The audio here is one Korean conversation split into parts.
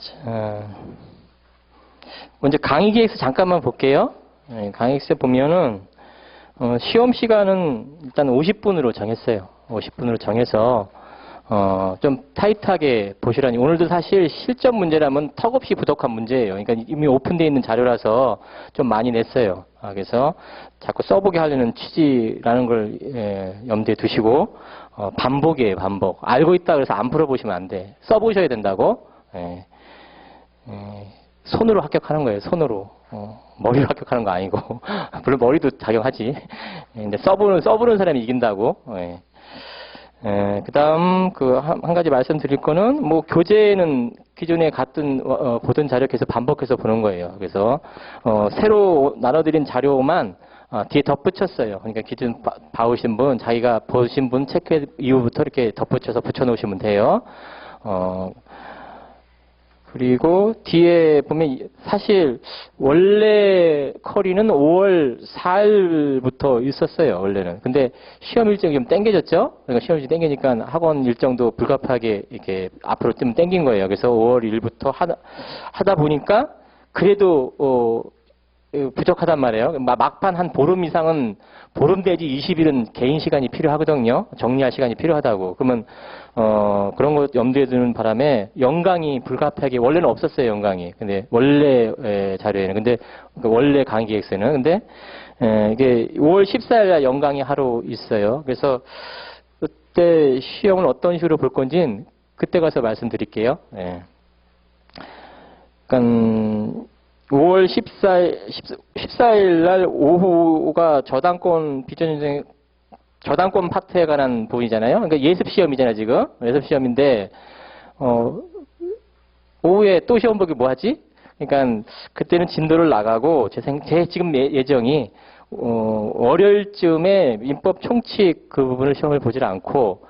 자, 먼저 강의 계획서 잠깐만 볼게요. 네, 강의 계획서 보면은 어, 시험 시간은 일단 50분으로 정했어요. 50분으로 정해서 어, 좀 타이트하게 보시라니 오늘도 사실 실전 문제라면 턱없이 부족한 문제예요. 그러니까 이미 오픈되어 있는 자료라서 좀 많이 냈어요. 아, 그래서 자꾸 써보게 하려는 취지라는 걸 예, 염두에 두시고 어, 반복이에요, 반복. 알고 있다 그래서 안 풀어보시면 안 돼. 써보셔야 된다고. 예. 예, 손으로 합격하는 거예요, 손으로. 어, 머리로 합격하는 거 아니고. 물론 머리도 작용하지. 예, 근데 써보는, 써보는 사람이 이긴다고. 예. 예, 그 다음, 그, 한, 한 가지 말씀드릴 거는, 뭐, 교재는 기존에 같은, 어, 어, 보던 자료 계속 반복해서 보는 거예요. 그래서, 어, 새로 나눠드린 자료만, 어, 뒤에 덧붙였어요. 그러니까 기존 봐- 봐오신 분, 자기가 보신 분 체크 이후부터 이렇게 덧붙여서 붙여놓으시면 돼요. 어, 그리고 뒤에 보면 이- 사실 원래 커리는 5월 4일부터 있었어요, 원래는. 근데 시험 일정이 좀 땡겨졌죠? 그러니까 시험 일정이 땡기니까 학원 일정도 불가피하게 이렇게 앞으로 좀 땡긴 거예요. 그래서 5월 1일부터 하다, 하다 보니까 그래도, 어, 어, 부족하단 말이에요. 마- 막판 한 보름 이상은 보름 내지 20일은 개인 시간이 필요하거든요. 정리할 시간이 필요하다고. 그러면 어 그런 것 염두에 두는 바람에 영강이 불가피하게 원래는 없었어요. 영강이. 근데 원래 에, 자료에는 근데 그 원래 강의 계획서는 근데 에, 이게 5월 14일 날 영강이 하루 있어요. 그래서 그때 시험을 어떤 식으로 볼 건지는 그때 가서 말씀드릴게요. 예. 그러니까 5월 14일, 14일 날 오후가 저당권 비전인생 저당권 파트에 관한 부분이잖아요. 그러니까 예습 시험이잖아요, 지금. 예습 시험인데 어 오후에 또 시험 보기 뭐 하지? 그러니까 그때는 진도를 나가고 제, 생, 제 지금 예- 예정이 어, 월요일쯤에 민법 총칙 그 부분을 시험을 보질 않고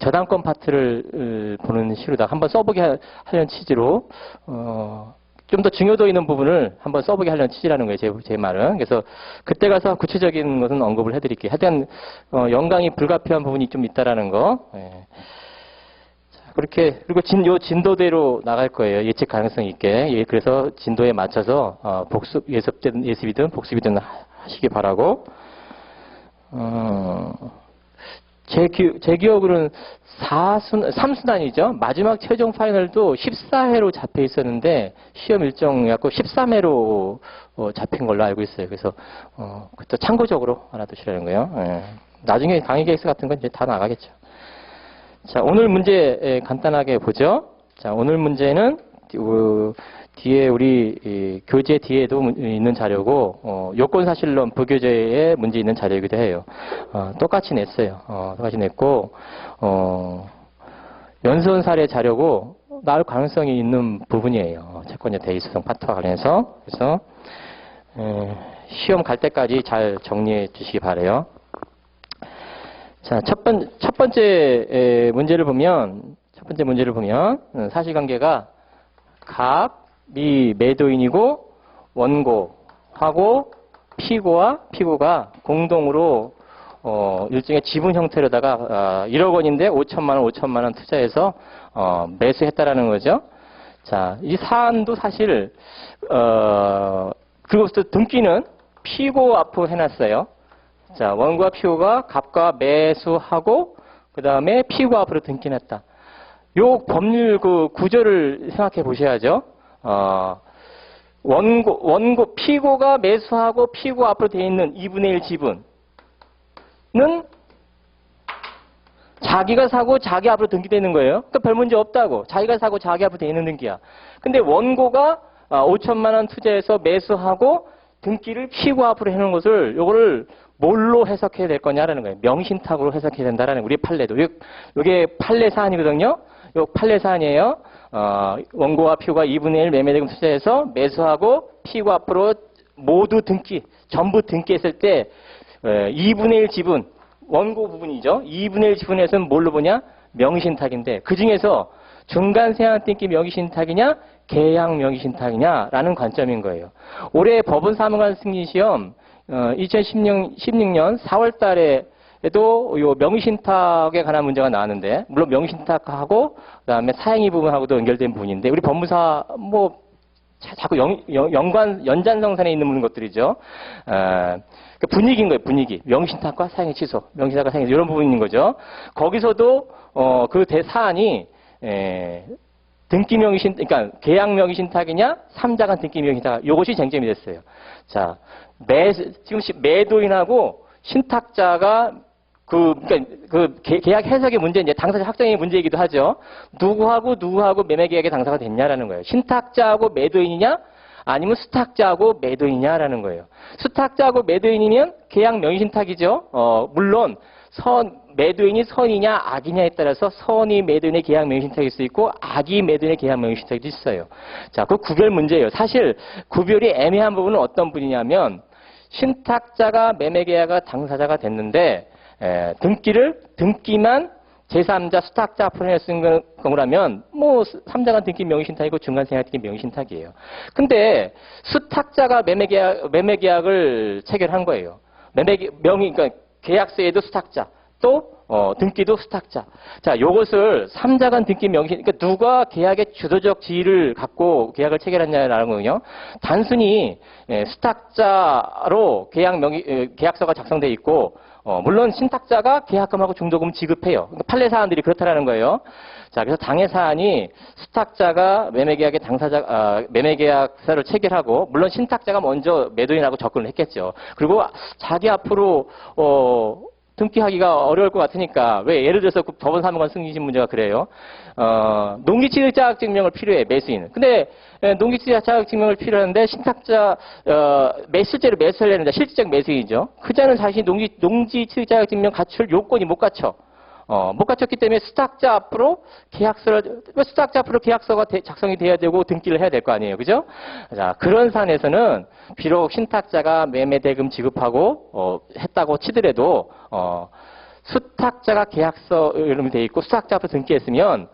저당권 파트를 어, 보는 식으로다 한번 써보게 하- 하려는 취지로 어, 좀 더 중요도 있는 부분을 한번 써보게 하려는 취지라는 거예요, 제, 제 말은. 그래서 그때 가서 구체적인 것은 언급을 해드릴게요. 하여튼 어, 영광이 불가피한 부분이 좀 있다라는 거. 예. 자, 그렇게 그리고 진, 요 진도대로 나갈 거예요. 예측 가능성 있게. 예, 그래서 진도에 맞춰서 어, 복습 예습든 예습이든 복습이든 하- 하시기 바라고. 어, 제, 기, 제 기억으로는 4순, 3순환이죠. 마지막 최종 파이널도 14회로 잡혀 있었는데, 시험 일정 갖고 13회로 어, 잡힌 걸로 알고 있어요. 그래서, 어, 그때 참고적으로 알아두시라는 거예요. 예. 나중에 강의 계획서 같은 건 이제 다 나가겠죠. 자, 오늘 문제 예, 간단하게 보죠. 자, 오늘 문제는 어, 뒤에 우리 이, 교재 뒤에도 문- 있는 자료고 어, 요건 사실론 부교재에 문제 있는 자료이기도 해요. 어, 똑같이 냈어요. 어, 똑같이 냈고 어, 연수원 사례 자료고 나올 가능성이 있는 부분이에요. 채권자 대리수성 파트와 관련해서 그래서 에, 시험 갈 때까지 잘 정리해 주시기 바래요. 자, 첫, 번, 첫 번째 에, 문제를 보면, 첫 번째 문제를 보면, 음, 사실관계가 갑이 매도인이고, 원고하고, 피고와 피고가 공동으로, 어, 일종의 지분 형태로다가, 어, 1억 원인데 5천만 원, 5천만 원 투자해서, 어, 매수했다라는 거죠. 자, 이 사안도 사실, 어, 그리고 또 등기는 피고 앞으로 해놨어요. 자, 원과 피고가 갑과 매수하고 그 다음에 피고 앞으로 등기했다. 요 법률 그 구조를 생각해 보셔야죠. 어, 원고 원고 피고가 매수하고 피고 앞으로 돼 있는 2분의 1 지분은 자기가 사고 자기 앞으로 등기되는 거예요. 그러니까 별 문제 없다고. 자기가 사고 자기 앞으로 돼 있는 등기야. 근데 원고가 5천만 원 투자해서 매수하고 등기를 피고 앞으로 해놓은 것을 요거를 뭘로 해석해야 될 거냐라는 거예요. 명신탁으로 해석해야 된다라는 우리 판례도. 요- 요게 판례 사안이거든요. 요 판례 사안이에요. 어, 원고와 피고가 2분의 1 매매대금 투자해서 매수하고 피고 앞으로 모두 등기, 전부 등기했을 때 에, 2분의 1 지분, 원고 부분이죠. 2분의 1 지분에서는 뭘로 보냐? 명의신탁인데 그 중에서 중간 세안 띵기 명의신탁이냐, 계약 명의신탁이냐라는 관점인 거예요. 올해 법원 사무관 승진 시험 어, 2016년 4월 달에 에도 요 명의신탁에 관한 문제가 나왔는데 물론 명의신탁하고 그 다음에 사행위 부분하고도 연결된 부분인데 우리 법무사 뭐 자- 자꾸 연, 관 연장성산에 있는 것들이죠. 아, 그 분위기인 거예요, 분위기. 명신탁과 사행의 취소, 명신탁과 사행의 이런 부분인 거죠. 거기서도 어, 그 대사안이 에, 등기 명의 신, 그러니까 계약 명의 신탁이냐, 삼자간 등기 명의 신탁, 이것이 쟁점이 됐어요. 자, 매, 지금 시- 매도인하고 신탁자가 그, 그러니까 그 계- 계약 해석의 문제, 이제 당사자 확정의 문제이기도 하죠. 누구하고 누구하고 매매 계약의 당사가 됐냐라는 거예요. 신탁자하고 매도인이냐, 아니면 수탁자하고 매도인이냐라는 거예요. 수탁자하고 매도인이면 계약 명의신탁이죠. 어, 물론 선 매도인이 선이냐 악이냐에 따라서 선이 매도인의 계약 명의신탁일 수 있고 악이 매도인의 계약 명의신탁도 있어요. 자, 그 구별 문제예요. 사실 구별이 애매한 부분은 어떤 분이냐면 신탁자가 매매계약의 당사자가 됐는데 에, 등기를 등기만 제3자 수탁자 앞으로 쓴 경우라면 뭐 3자간 등기 명의신탁이고 중간생활 등기 명의신탁이에요. 근데 수탁자가 매매계약 매매계약을 체결한 거예요. 매매 명의 그러니까 계약서에도 수탁자 또 어, 등기도 수탁자. 자, 요것을 삼자간 등기 명신, 그러니까 누가 계약의 주도적 지위를 갖고 계약을 체결했냐라는 거군요. 단순히 예, 수탁자로 계약 명의, 예, 계약서가 작성돼 있고, 어, 물론 신탁자가 계약금하고 중도금 지급해요. 그러니까 판례 사안들이 그렇다라는 거예요. 자, 그래서 당해 사안이 수탁자가 매매계약의 당사자, 아, 매매계약서를 체결하고, 물론 신탁자가 먼저 매도인하고 접근을 했겠죠. 그리고 자기 앞으로, 어, 등기하기가 어려울 것 같으니까 왜 예를 들어서 그 법원 사무관 승인심 문제가 그래요. 어, 농기취득 자격 증명을 필요해 매수인은. 근데 에, 농기취득 자격 증명을 필요한데 신탁자 어, 매 실제로 매수를 했는데 실질적 매수인이죠. 그자는 자신이 농지 농지 취득 자격 증명 갖출 요건이 못 갖춰. 어, 못 갖췄기 때문에 수탁자 앞으로 계약서를, 수탁자 앞으로 계약서가 대- 작성이 돼야 되고 등기를 해야 될 거 아니에요. 그죠? 자, 그런 사안에서는 비록 신탁자가 매매 대금 지급하고, 어, 했다고 치더라도, 어, 수탁자가 계약서 이름이 돼 있고 수탁자 앞으로 등기했으면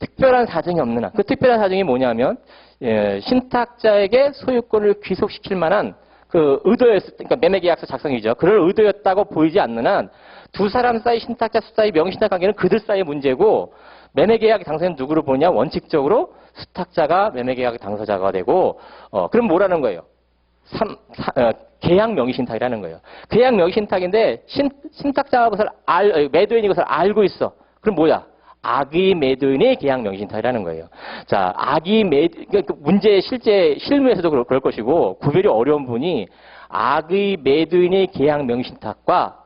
특별한 사정이 없는 한. 그 특별한 사정이 뭐냐면, 예, 신탁자에게 소유권을 귀속시킬 만한 그 의도였, 그러니까 매매 계약서 작성이죠. 그럴 의도였다고 보이지 않는 한 두 사람 사이 신탁자 수사의 명신탁 관계는 그들 사이의 문제고 매매계약 당사자는 누구를 보냐? 원칙적으로 수탁자가 매매계약 당사자가 되고 어, 그럼 뭐라는 거예요? 삼, 사- 어, 계약 명의신탁이라는 거예요. 계약 명의신탁인데 신, 신탁자가 그것을 알, 어, 매도인이 그것을 알고 있어. 그럼 뭐야? 악의 매도인의 계약 명의신탁이라는 거예요. 자, 악의 매, 그러니까 그 문제 실제 실무에서도 그럴, 그럴 것이고 구별이 어려운 분이 악의 매도인의 계약 명의신탁과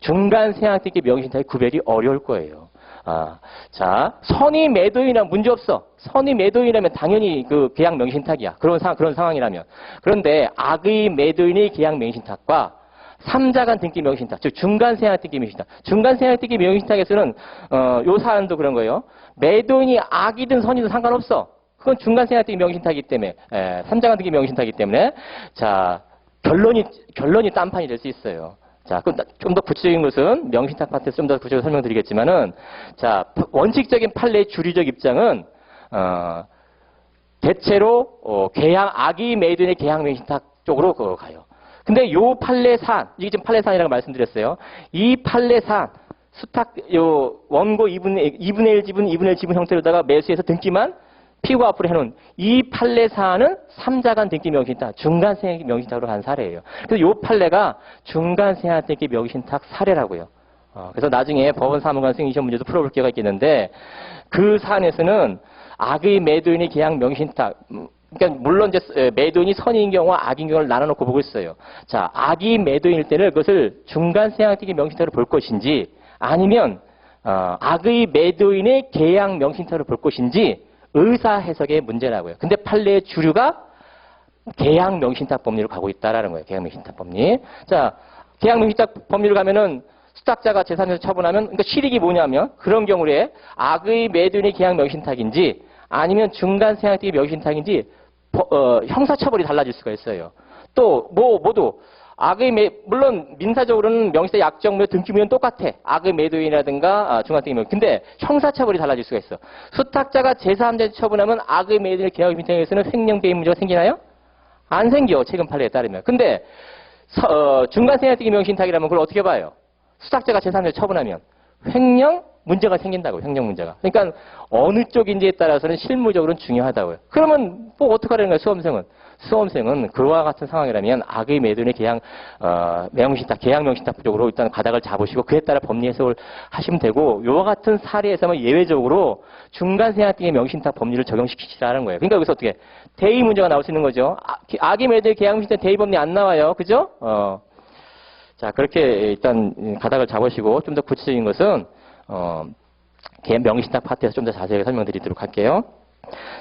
중간 생활등기 명의신탁의 구별이 어려울 거예요. 아, 자, 선의 매도인이라면 문제 없어. 선의 매도인이라면 당연히 그 계약 명의신탁이야. 그런 상, 그런 상황이라면. 그런데 악의 매도인의 계약 명의신탁과 삼자간 등기 명의신탁, 즉 중간 생활 등기 명의신탁. 중간 생활 등기 명의신탁에서는 어, 요 사안도 그런 거예요. 매도인이 악이든 선이든 상관없어. 그건 중간 생활 등기 명의신탁이기 때문에, 에, 삼자간 등기 명의신탁이기 때문에, 자 결론이 결론이 딴판이 될 수 있어요. 자, 그럼 좀 더 구체적인 것은 명신탁 파트에서 좀 더 구체적으로 설명드리겠지만은, 자, 원칙적인 판례의 주류적 입장은, 어, 대체로, 어, 계약, 악의 메이드의 계약 명신탁 쪽으로 그 가요. 근데 요 판례 사안, 이게 지금 판례 사안이라고 말씀드렸어요. 이 판례 사안, 수탁, 요, 원고 2분의, 2분의 1 지분, 2분의 1 지분 형태로다가 매수해서 등기만 피고 앞으로 해놓은 이 판례 사안은 삼자간 등기 명신탁, 중간 생활 명신탁으로 간 사례예요. 그래서 요 판례가 중간 생활 등기 명신탁 사례라고요. 어, 그래서 나중에 법원 사무관 승인 시험 문제도 풀어볼 기회가 있겠는데 그 사안에서는 악의 매도인의 계약 명신탁, 음, 그러니까 물론 이제 에, 매도인이 선인 경우와 악인 경우를 나눠놓고 보고 있어요. 자, 악이 매도인일 때는 그것을 중간 생활 등기 명신탁으로 볼 것인지 아니면 어, 악의 매도인의 계약 명신탁으로 볼 것인지 의사 해석의 문제라고요. 근데 판례의 주류가 계약 명신탁 법리로 가고 있다라는 거예요. 계약 명신탁 법리. 자, 계약 명신탁 법리로 가면은 수탁자가 재산에서 처분하면 그러니까 실익이 뭐냐면 그런 경우에 악의 매도인의 계약 명신탁인지 아니면 중간 생활등의 명신탁인지 버- 어, 형사처벌이 달라질 수가 있어요. 또 뭐 모두 악의 매 물론 민사적으로는 명시의 약정무 등기무효는 똑같아. 악의 매도인이라든가 아, 중간등기 명. 근데 형사처벌이 달라질 수가 있어. 수탁자가 제3자 처분하면 악의 매도인의 계약 민사에서는 횡령 배임 문제가 생기나요? 안 생겨. 최근 판례에 따르면. 근데 서- 어, 중간 생활등기 명신탁이라면 그걸 어떻게 봐요? 수탁자가 제3자 처분하면 횡령 문제가 생긴다고 횡령 문제가. 그러니까 어느 쪽인지에 따라서는 실무적으로는 중요하다고요. 그러면 뭐 어떻게 하라는 거예요 수험생은? 수험생은 그와 같은 상황이라면 악의 매도인의 계약 어, 명신탁 계약 명신탁 쪽으로 일단 가닥을 잡으시고 그에 따라 법리 해석을 하시면 되고 요와 같은 사례에서만 예외적으로 중간 생활등의 명신탁 법리를 적용시키시라는 거예요. 그러니까 여기서 어떻게 대의 문제가 나올 수 있는 거죠. 아, 악의 매도의 계약 명신탁 대의 법리 안 나와요. 그죠? 어. 자, 그렇게 일단 가닥을 잡으시고 좀 더 구체적인 것은 어, 개인 명의신탁 파트에서 좀 더 자세하게 설명드리도록 할게요.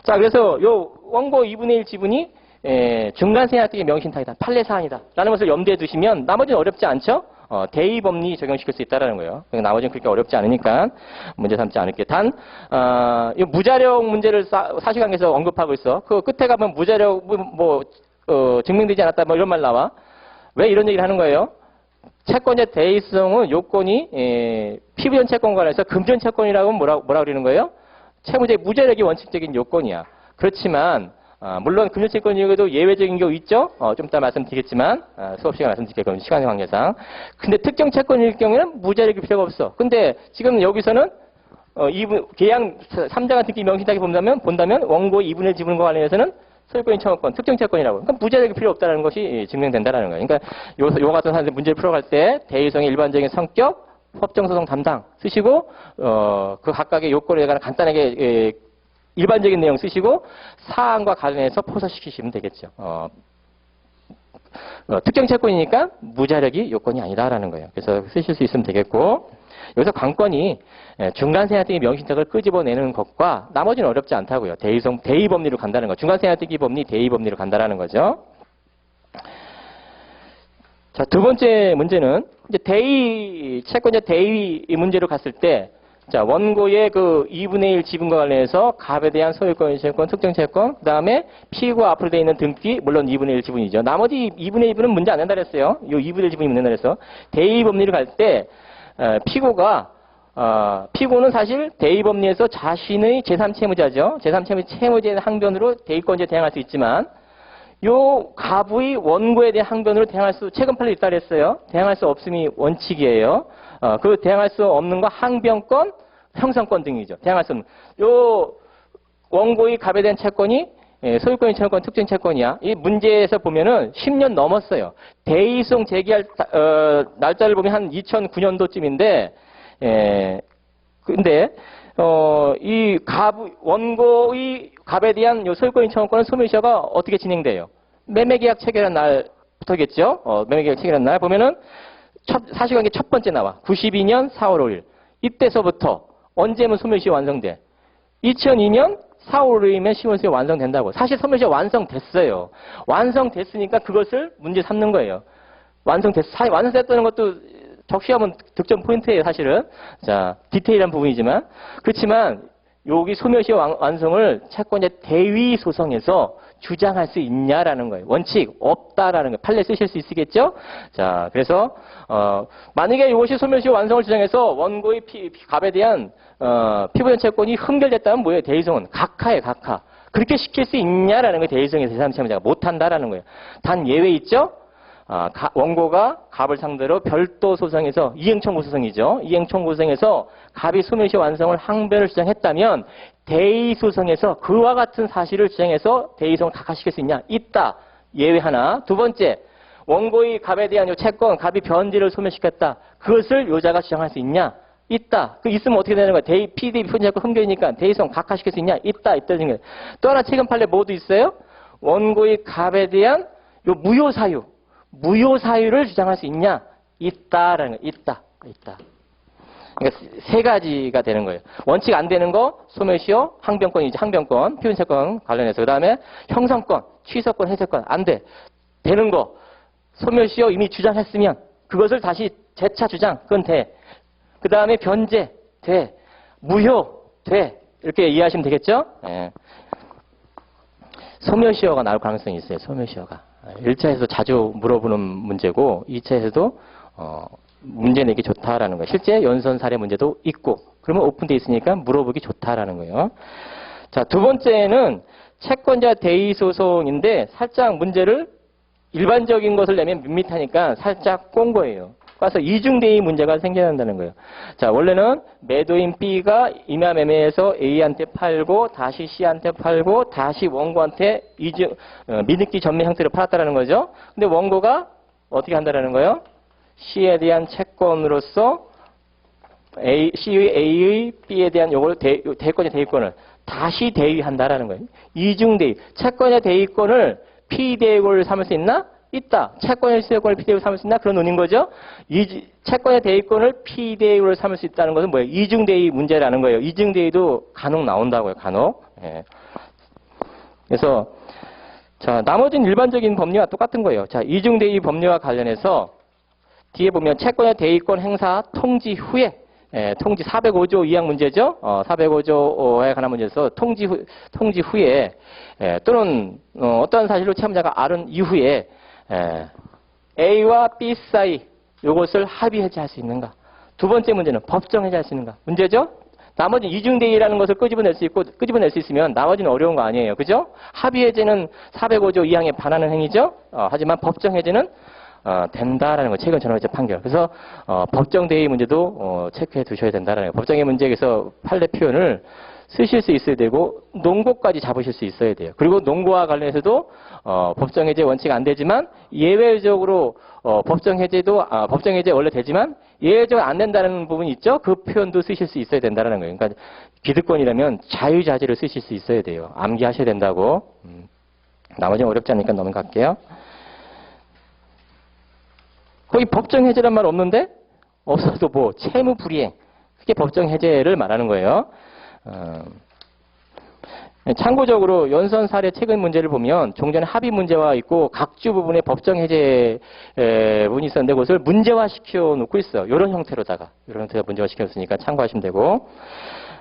자, 그래서 요 원고 2분의 1 지분이 에, 중간생활등의 명의신탁이다. 판례 사안이다. 라는 것을 염두에 두시면 나머지는 어렵지 않죠? 어, 대의법리 적용시킬 수 있다라는 거예요. 그러니까 나머지는 그렇게 어렵지 않으니까 문제 삼지 않을게. 단, 어, 이 무자력 문제를 사, 사실관계에서 언급하고 있어. 그 끝에 가면 무자력, 뭐, 뭐, 어, 증명되지 않았다, 뭐 이런 말 나와. 왜 이런 얘기를 하는 거예요? 채권의 대의성은 요건이 에, 피부전 채권과 관련해서 금전 채권이라고 뭐라 뭐라 그러는 거예요? 채무자의 무자력이 원칙적인 요건이야. 그렇지만 아, 물론 금전 채권이어도 예외적인 경우 있죠. 어, 좀 이따 말씀드리겠지만 아, 수업 시간 말씀드릴게요. 그럼 시간 관계상. 근데 특정 채권일 경우에는 무자력이 필요가 없어. 근데 지금 여기서는 어, 이분 계약 3자 같은 게 명시하게 본다면 본다면 원고 2분의 1 지분과 관련해서는 소유권인 청구권, 특정 채권이라고. 그러니까 무자력이 필요 없다는 것이 증명된다라는 거예요. 그러니까 요, 요 같은 사안들 문제를 풀어갈 때 대의성의 일반적인 성격, 법정소송 담당 쓰시고 어, 그 각각의 요건에 관한 간단하게 예, 일반적인 내용 쓰시고 사안과 관련해서 포서시키시면 되겠죠. 어, 어, 특정 채권이니까 무자력이 요건이 아니다라는 거예요. 그래서 쓰실 수 있으면 되겠고 여기서 관건이 예, 중간생활등의 명신탁을 끄집어내는 것과 나머지는 어렵지 않다고요. 대의성 대의법리로 간다는 거. 중간생활등의 법리 대의법리로 간다라는 거죠. 자, 두 번째 문제는 이제 대의 채권자 대의 문제로 갔을 때 자, 원고의 그 2분의 1 지분과 관련해서 갑에 대한 소유권, 채권, 특정 채권, 그 다음에 피고 앞으로 되어 있는 등기, 물론 2분의 1 지분이죠. 나머지 2분의 1은 문제 안 된다 그랬어요. 이 2분의 1 지분이 문제 된다 그래서. 대의 법리를 갈 때, 어, 피고가, 어, 피고는 사실 대의 법리에서 자신의 제3채무자죠. 제3채무, 채무자의 항변으로 대의권자에 대항할 수 있지만, 요 가부의 원고에 대한 항변으로 대항할 수 최근 판례 있다 그랬어요. 대항할 수 없음이 원칙이에요. 어, 그 대항할 수 없는 거 항변권, 형성권 등이죠. 대항할 수 없는. 요 원고의 갑에 대한 채권이 예, 소유권의 채권, 특정 채권이야. 이 문제에서 보면은 10년 넘었어요. 대의송 제기할 다- 어, 날짜를 보면 한 2009년도쯤인데, 예, 근데 어, 이 갑, 원고의 갑에 대한 요 소유권인 청구권은 소멸시효가 어떻게 진행돼요? 매매계약 체결한 날부터겠죠? 어, 매매계약 체결한 날 보면은 첫, 사실관계 첫 번째 나와. 92년 4월 5일. 이때서부터 언제면 소멸시효 완성돼? 2002년 4월 5일이면 시원시효 완성된다고. 사실 소멸시효 완성됐어요. 완성됐으니까 그것을 문제 삼는 거예요. 완성됐, 사- 완성됐다는 것도 적시하면 득점 포인트예요, 사실은. 자, 디테일한 부분이지만. 그렇지만, 여기 소멸시 완- 완성을 채권자 대위 소송에서 주장할 수 있냐라는 거예요. 원칙 없다라는 거예요. 판례 쓰실 수 있겠죠? 자, 그래서 어, 만약에 이것이 소멸시 완성을 주장해서 원고의 피, 피- 갑에 대한 어, 피부전 채권이 흥결됐다면 뭐예요? 대위성은 각하에 각하. 그렇게 시킬 수 있냐라는 거예요. 대위성에서 제3채무자가 못한다라는 거예요. 단 예외 있죠? 아, 가- 원고가 갑을 상대로 별도 소송에서 이행청구 소송이죠. 이행청구 소송에서 갑이 소멸시 완성을 항변을 주장했다면 대의 소송에서 그와 같은 사실을 주장해서 대의성을 각하시킬 수 있냐? 있다. 예외 하나. 두 번째, 원고의 갑에 대한 요 채권, 갑이 변제를 소멸시켰다. 그것을 요자가 주장할 수 있냐? 있다. 그 있으면 어떻게 되는 거야? 대의, PD, 편제권 흥결이니까 대의성 각하시킬 수 있냐? 있다. 있다는 거예요. 또 하나 최근 판례 모두 있어요? 원고의 갑에 대한 요 무효 사유. 무효 사유를 주장할 수 있냐? 있다라는 거, 있다, 있다. 그러니까 세 가지가 되는 거예요. 원칙 안 되는 거, 소멸시효, 항변권이지, 항변권, 표현채권 관련해서. 그 다음에 형성권, 취소권, 해석권, 안 돼. 되는 거, 소멸시효 이미 주장했으면 그것을 다시 재차 주장, 그건 돼. 그 다음에 변제, 돼. 무효, 돼. 이렇게 이해하시면 되겠죠? 예. 소멸시효가 나올 가능성이 있어요. 소멸시효가. 1차에서 자주 물어보는 문제고 2차에서도 어, 문제 내기 좋다라는 거예요. 실제 연선 사례 문제도 있고 그러면 오픈돼 있으니까 물어보기 좋다라는 거예요. 자, 두 번째는 채권자 대의 소송인데 살짝 문제를 일반적인 것을 내면 밋밋하니까 살짝 꼰 거예요. 가서 이중대의 문제가 생겨난다는 거예요. 자, 원래는 매도인 B가 임야매매해서 A한테 팔고 다시 C한테 팔고 다시 원고한테 이중 어, 미등기 전매 형태로 팔았다는 거죠. 근데 원고가 어떻게 한다라는 거예요? C에 대한 채권으로서 A, C의 A의 B에 대한 요걸 대, 요 대권의 대위권을 다시 대위한다라는 거예요. 이중대위. 채권의 대위권을 피대위권을 삼을 수 있나? 있다. 채권의 시대권을 피대위로 삼을 수 있나? 그런 논인 거죠. 이 채권의 대위권을 피대위로 삼을 수 있다는 것은 뭐예요? 이중대위 문제라는 거예요. 이중대위도 간혹 나온다고요. 간혹. 예. 그래서 자 나머지는 일반적인 법리와 똑같은 거예요. 자 이중대위 법리와 관련해서 뒤에 보면 채권의 대위권 행사 통지 후에 예, 통지 405조 2항 문제죠. 어, 405조에 관한 문제에서 통지 후, 통지 후에 예, 또는 어, 어떤 사실로 채무자가 알은 이후에 예, A와 B 사이 이것을 합의 해제할 수 있는가? 두 번째 문제는 법정 해제할 수 있는가? 문제죠. 나머지 이중대위라는 것을 끄집어낼 수 있고 끄집어낼 수 있으면 나머지는 어려운 거 아니에요. 그죠? 합의 해제는 405조 2항에 반하는 행위죠. 어, 하지만 법정 해제는 어, 된다라는 거 최근 전원제 판결. 그래서 어, 법정 대위 문제도 어, 체크해 두셔야 된다라는 거. 법정의 문제에서 판례 표현을 쓰실 수 있어야 되고 농고까지 잡으실 수 있어야 돼요. 그리고 농고와 관련해서도 어, 법정 해제 원칙 안 되지만 예외적으로 어, 법정 해제도 아, 법정 해제 원래 되지만 예외적으로 안 된다는 부분이 있죠. 그 표현도 쓰실 수 있어야 된다라는 거예요. 그러니까 기득권이라면 자유자재를 쓰실 수 있어야 돼요. 암기하셔야 된다고. 음. 나머지는 어렵지 않으니까 넘어갈게요. 거기 법정 해제란 말 없는데 없어도 뭐 채무 불이행 그게 법정 해제를 말하는 거예요. 어, 참고적으로 연선 사례 최근 문제를 보면 종전에 합의 문제와 있고 각주 부분에 법정 해제 에, 문이 있었는데 그것을 문제화 시켜 놓고 있어. 이런 형태로다가 이런 형태로 문제화 시켜 놨으니까 참고하시면 되고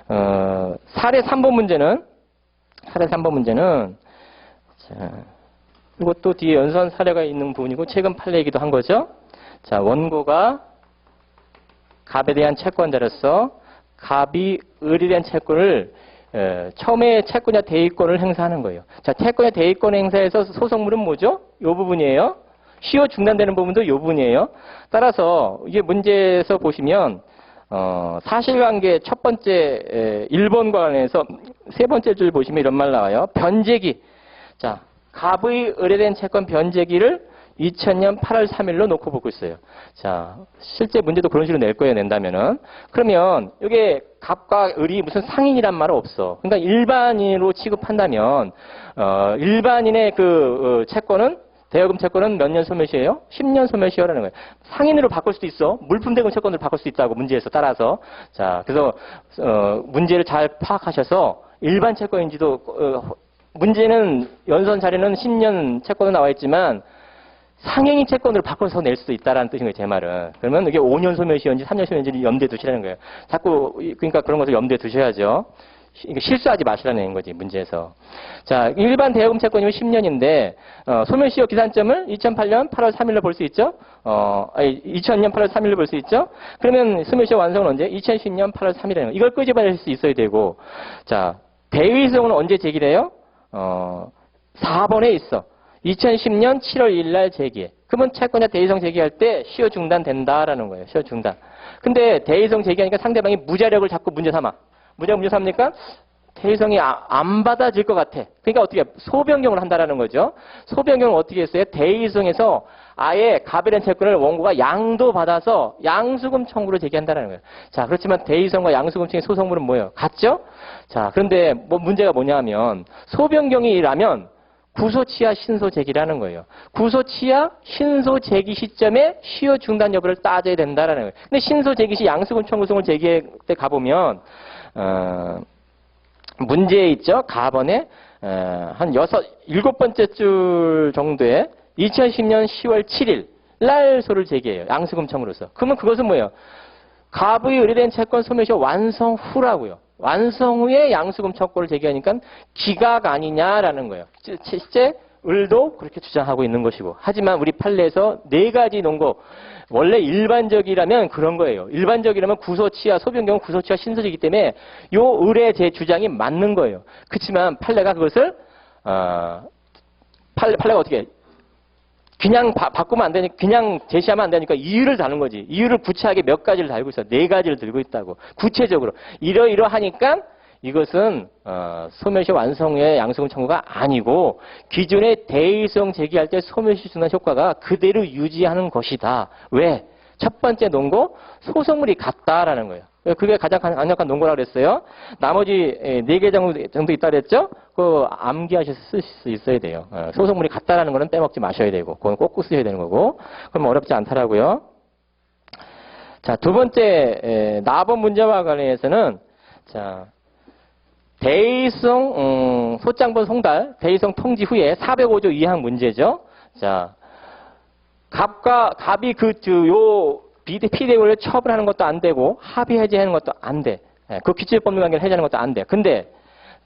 어, 사례 3번 문제는 사례 3번 문제는 자, 이것도 뒤에 연선 사례가 있는 부분이고 최근 판례이기도 한 거죠. 자, 원고가 갑에 대한 채권자로서 갑이 대한 채권을 에, 처음에 채권자 대위권을 행사하는 거예요. 자, 채권자 대위권 행사에서 소송물은 뭐죠? 이 부분이에요. 시효 중단되는 부분도 이 부분이에요. 따라서 이게 문제에서 보시면 어, 사실관계 첫 번째 에, 1번과 관련해서 세 번째 줄 보시면 이런 말 나와요. 변제기. 자, 갑의 의뢰된 채권 변제기를 2000년 8월 3일로 놓고 보고 있어요. 자, 실제 문제도 그런 식으로 낼 거예요, 낸다면은. 그러면, 이게 갑과 을이 무슨 상인이란 말은 없어. 그러니까 일반인으로 취급한다면, 어, 일반인의 그, 어, 채권은, 대여금 채권은 몇 년 소멸시효예요? 10년 소멸시효라는 거예요. 상인으로 바꿀 수도 있어. 물품 대금 채권으로 바꿀 수 있다고, 문제에서 따라서. 자, 그래서, 어, 문제를 잘 파악하셔서, 일반 채권인지도, 어, 문제는 연선 자료는 10년 채권으로 나와 있지만 상행위 채권으로 바꿔서 낼 수도 있다라는 뜻인 거예요, 제 말은. 그러면 이게 5년 소멸시효인지 3년 소멸시효인지 염두에 두시라는 거예요. 자꾸 그러니까 그런 것을 염두에 두셔야죠. 실수하지 마시라는 거지, 문제에서. 자, 일반 대여금 채권이면 10년인데 어, 소멸시효 기산점을 2008년 8월 3일로 볼 수 있죠? 어, 아니, 2000년 8월 3일로 볼 수 있죠? 그러면 소멸시효 완성은 언제? 2010년 8월 3일이라는 거. 이걸 끄집어낼 수 있어야 되고 자, 대위성은 언제 제기돼요? 어, 4번에 있어. 2010년 7월 1일 날 제기해. 그러면 채권자 대위성 제기할 때 시효 중단된다라는 거예요. 시효 중단. 근데 대위성 제기하니까 상대방이 무자력을 자꾸 문제 삼아. 무자력 문제 삼니까 대위성이 아- 안 받아질 것 같아. 그러니까 어떻게 소변경을 한다라는 거죠. 소변경을 어떻게 했어요? 대위성에서 아예 가베렌 채권을 원고가 양도 받아서 양수금 청구를 제기한다는 거예요. 자, 그렇지만 대위성과 양수금 청의 소송물은 뭐예요? 같죠? 자, 그런데 뭐 문제가 뭐냐면 소변경이라면 구소치하 신소 제기라는 거예요. 구소치하 신소 제기 시점에 시효 중단 여부를 따져야 된다라는 거예요. 근데 신소 제기 시 양수금 청구송을 제기할 때 가보면 어, 문제에 있죠. 가번에 어, 한 여섯 일곱 번째 줄 정도에 2010년 10월 7일 날 소를 제기해요. 양수금 청으로서. 그러면 그것은 뭐예요? 갑의 의뢰된 채권 소멸시효 완성 후라고요. 완성 후에 양수금 청구를 제기하니까 기각 아니냐라는 거예요. 시- 실제 을도 그렇게 주장하고 있는 것이고. 하지만 우리 판례에서 네 가지 논거 원래 일반적이라면 그런 거예요. 일반적이라면 구소치와 소변경 구소치와 신소지이기 때문에 요 을의 제 주장이 맞는 거예요. 그렇지만 판례가 그것을 어, 판례, 판례가 어떻게 해? 그냥 바, 바꾸면 안 되니까 그냥 제시하면 안 되니까 이유를 다는 거지. 이유를 구체하게 몇 가지를 달고 있어. 네 가지를 들고 있다고. 구체적으로 이러이러 하니까 이것은 어, 소멸시 완성의 양성 청구가 아니고 기존의 대의성 제기할 때 소멸시 준한 효과가 그대로 유지하는 것이다. 왜? 첫 번째 논거 소송물이 같다라는 거예요. 그게 가장 강- 강력한 논거라 그랬어요. 나머지 네 개 정도, 있다 그랬죠? 그 암기하셔서 쓰실 수 있어야 돼요. 어, 소송물이 같다라는 거는 빼먹지 마셔야 되고, 그건 꼭 쓰셔야 되는 거고, 그럼 어렵지 않더라고요. 자, 두 번째 에, 나번 문제와 관련해서는 자 대의성 음, 소장본 송달 대의성 통지 후에 405조 2항 문제죠. 자 갑과 갑이 그요 비대 피대고를 처분하는 것도 안 되고 합의 해제하는 것도 안 돼. 예, 그 규칙 법률 관계를 해제하는 것도 안 돼. 근데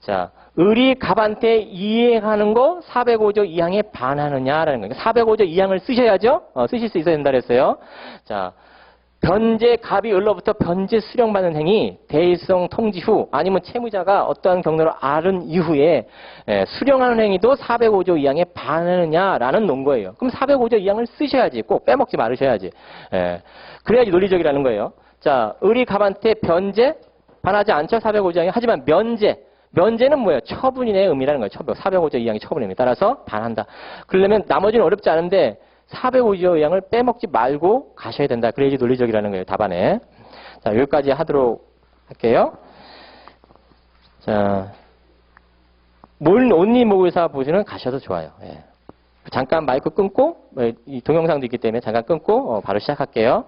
자 의리 갑한테 이행하는 거 405조 2항에 반하느냐라는 거예요. 405조 2항을 쓰셔야죠. 어, 쓰실 수 있어야 된다 그랬어요. 자 변제 갑이 을로부터 변제 수령받는 행위 대의성 통지 후 아니면 채무자가 어떠한 경로로 앓은 이후에 예, 수령하는 행위도 405조 2항에 반하느냐라는 논거예요. 그럼 405조 2항을 쓰셔야지 꼭 빼먹지 말으셔야지. 예, 그래야지 논리적이라는 거예요. 자, 의리 갑한테 변제 반하지 않죠 405조 2항이 하지만 면제 면제는 뭐예요? 처분인의 의미라는 거예요. 처분. 405조 2항이 처분의 의미 따라서 반한다. 그러려면 나머지는 어렵지 않은데 405조 2항을 빼먹지 말고 가셔야 된다. 그래야지 논리적이라는 거예요. 답안에. 자, 여기까지 하도록 할게요. 자, 몰 온리 모의사 보시는 가셔도 좋아요. 예. 잠깐 마이크 끊고 어, 이 동영상도 있기 때문에 잠깐 끊고 어, 바로 시작할게요.